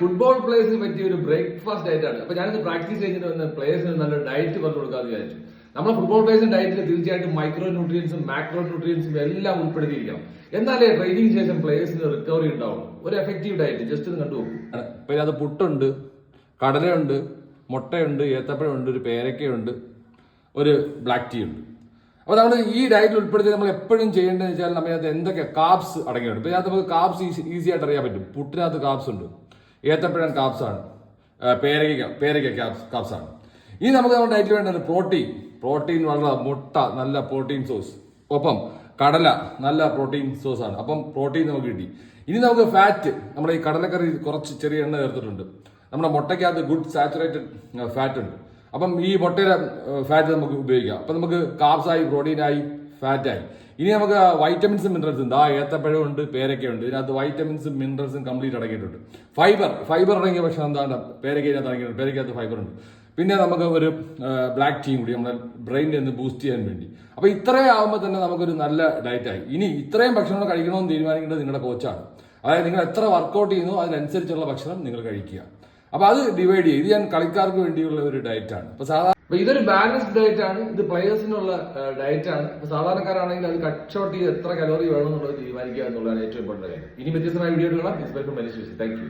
Football പ്ലേയേഴ്സിന് പറ്റിയ ഒരു breakfast diet ആണ്. അപ്പൊ ഞാനിത് പ്രാക്ടീസ് ചെയ്തിട്ട് വന്ന പ്ലേയേഴ്സിന് നല്ല ഡയറ്റ് പറഞ്ഞു കൊടുക്കാന്ന് വിചാരിച്ചു. നമ്മൾ ഫുട്ബോൾ പ്ലേയേഴ്സിന് ഡയറ്റിൽ തീർച്ചയായിട്ടും മൈക്രോ ന്യൂട്രിയൻസും മാക്രോ ന്യൂട്രിയൻസും എല്ലാം ഉൾപ്പെടുത്തിയിരിക്കണം. എന്നാലേ ട്രെയിനിങ് ശേഷം പ്ലേയേഴ്സിന് റിക്കവറി ഉണ്ടാവും ഒരു എഫക്റ്റീവ് ഡയറ്റ് ജസ്റ്റ് ഒന്ന് ഇപ്പൊ ഇതിനകത്ത് പുട്ടുണ്ട് കടലയുണ്ട് മുട്ടയുണ്ട് ഏത്തപ്പഴമുണ്ട് ഒരു പേരക്കയുണ്ട് ഒരു ബ്ലാക്ക് ടീ ഉണ്ട്. അപ്പോൾ നമ്മൾ ഈ ഡയറ്റിൽ ഉൾപ്പെടുത്തി നമ്മൾ എപ്പോഴും ചെയ്യേണ്ടതെന്ന് വെച്ചാൽ നമ്മൾ അതിനകത്ത് എന്തൊക്കെ കാബ്സ് അടങ്ങിയിട്ടുണ്ട്. ഇപ്പൊ ഇതിനകത്ത് നമുക്ക് കാബ്സ് ഈസി ആയിട്ട് അറിയാൻ പറ്റും. പുട്ടിനകത്ത് കാബ്സ് ഉണ്ട്. ഏത്തപ്പഴം കാപ്സാണ് പേരക്ക പേരയ്ക്ക കാബ്സ് കാബ്സ് ആണ്. ഇനി നമുക്ക് നമ്മുടെ ഡയറ്റിൽ വേണ്ടത് പ്രോട്ടീൻ പ്രോട്ടീൻ വളരെ മുട്ട നല്ല പ്രോട്ടീൻ സോസ് ഒപ്പം കടല നല്ല പ്രോട്ടീൻ സോസ് ആണ്. അപ്പം പ്രോട്ടീൻ നമുക്ക് കിട്ടി. ഇനി നമുക്ക് ഫാറ്റ് നമ്മുടെ ഈ കടലക്കറി കുറച്ച് ചെറിയ എണ്ണ ചേർത്തിട്ടുണ്ട്. നമ്മുടെ മുട്ടയ്ക്കകത്ത് ഗുഡ് സാച്ചുറേറ്റഡ് ഫാറ്റ് ഉണ്ട്. അപ്പം ഈ മുട്ടയുടെ ഫാറ്റ് നമുക്ക് ഉപയോഗിക്കാം. അപ്പം നമുക്ക് കാബ്സായി പ്രോട്ടീനായി ഫാറ്റായി ഇനി നമുക്ക് വൈറ്റമിൻസും മിനറൽസും ഉണ്ട്. ആ ഏത്തപ്പഴം ഉണ്ട് പേരക്കയുണ്ട് ഇതിനകത്ത് വൈറ്റമിൻസും മിനറൽസും കംപ്ലീറ്റ് അടങ്ങിയിട്ടുണ്ട്. ഫൈബർ ഫൈബർ അടങ്ങിയ പക്ഷേ എന്താണ് പേരക്കയിനകത്ത് അടങ്ങിയിട്ടുണ്ട്. പേരക്കകത്ത് ഫൈബർ ഉണ്ട്. പിന്നെ നമുക്ക് ഒരു ബ്ലാക്ക് ടീ കൂടി നമ്മുടെ ബ്രെയിനിനെ ഒന്ന് ബൂസ്റ്റ് ചെയ്യാൻ വേണ്ടി. അപ്പോൾ ഇത്രയും ആകുമ്പോൾ തന്നെ നമുക്കൊരു നല്ല ഡയറ്റായി ഇനി ഇത്രയും ഭക്ഷണം കഴിക്കണമെന്ന് തീരുമാനിക്കേണ്ടത് നിങ്ങളുടെ കോച്ചാണ് അതായത് നിങ്ങൾ എത്ര വർക്കൗട്ട് ചെയ്യുന്നു അതിനനുസരിച്ചുള്ള ഭക്ഷണം നിങ്ങൾ കഴിക്കുക. അപ്പോൾ അത് ഡിവൈഡ് ചെയ്യും ഇത് ഞാൻ കളിക്കാർക്ക് വേണ്ടിയുള്ള ഒരു ഡയറ്റാണ് അപ്പോൾ സാധാരണ അപ്പൊ ഇതൊരു ബാലൻസ്ഡ് ഡയറ്റ് ആണ്. ഇത് പ്ലെയേഴ്സിനുള്ള ഡയറ്റ് ആണ്. സാധാരണക്കാരാണെങ്കിൽ അത് കട്ട് ചെയ്ത് എത്ര കലോറി വേണം എന്നുള്ളത് തീരുമാനിക്കുക എന്നുള്ളതാണ് ഏറ്റവും ഇമ്പോർട്ടന്റ് കാര്യം. ഇനി വ്യത്യസ്തമായ വീഡിയോ കാണാം. Thank you